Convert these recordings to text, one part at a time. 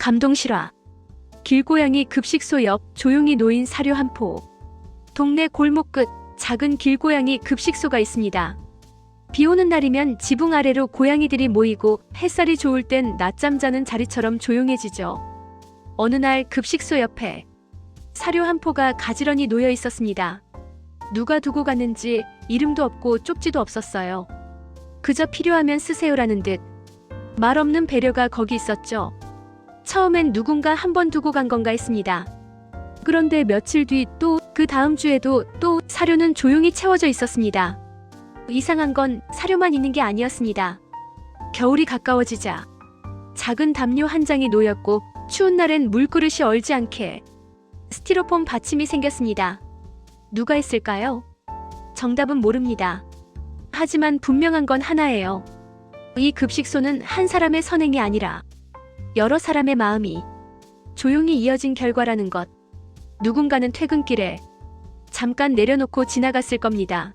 감동 실화. 길고양이 급식소 옆 조용히 놓인 사료 한 포. 동네 골목 끝 작은 길고양이 급식소가 있습니다. 비 오는 날이면 지붕 아래로 고양이들이 모이고 햇살이 좋을 땐 낮잠 자는 자리처럼 조용해지죠. 어느 날 급식소 옆에 사료 한 포가 가지런히 놓여 있었습니다. 누가 두고 갔는지 이름도 없고 쪽지도 없었어요. 그저 필요하면 쓰세요라는 듯 말 없는 배려가 거기 있었죠. 처음엔 누군가 한 번 두고 간 건가 했습니다. 그런데 며칠 뒤 또 그 다음 주에도 또 사료는 조용히 채워져 있었습니다. 이상한 건 사료만 있는 게 아니었습니다. 겨울이 가까워지자 작은 담요 한 장이 놓였고 추운 날엔 물그릇이 얼지 않게 스티로폼 받침이 생겼습니다. 누가 했을까요? 정답은 모릅니다. 하지만 분명한 건 하나예요. 이 급식소는 한 사람의 선행이 아니라 여러 사람의 마음이 조용히 이어진 결과라는 것. 누군가는 퇴근길에 잠깐 내려놓고 지나갔을 겁니다.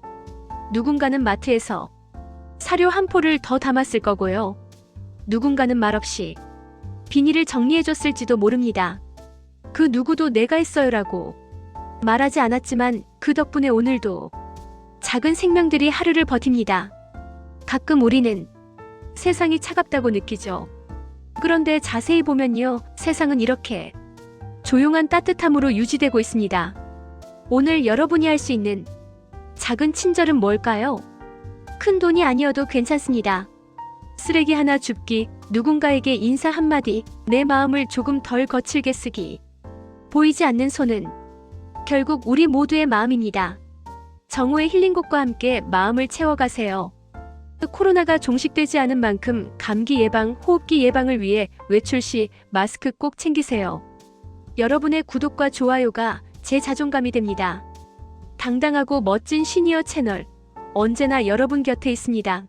누군가는 마트에서 사료 한 포를 더 담았을 거고요. 누군가는 말없이 비닐을 정리해줬을지도 모릅니다. 그 누구도 내가 했어요라고 말하지 않았지만 그 덕분에 오늘도 작은 생명들이 하루를 버팁니다. 가끔 우리는 세상이 차갑다고 느끼죠. 그런데 자세히 보면요, 세상은 이렇게 조용한 따뜻함으로 유지되고 있습니다. 오늘 여러분이 할 수 있는 작은 친절은 뭘까요? 큰 돈이 아니어도 괜찮습니다. 쓰레기 하나 줍기, 누군가에게 인사 한마디, 내 마음을 조금 덜 거칠게 쓰기. 보이지 않는 손은 결국 우리 모두의 마음입니다. 정오의 힐링곡과 함께 마음을 채워가세요. 코로나가 종식되지 않은 만큼 감기 예방, 호흡기 예방을 위해 외출 시 마스크 꼭 챙기세요. 여러분의 구독과 좋아요가 제 자존감이 됩니다. 당당하고 멋진 시니어 채널, 언제나 여러분 곁에 있습니다.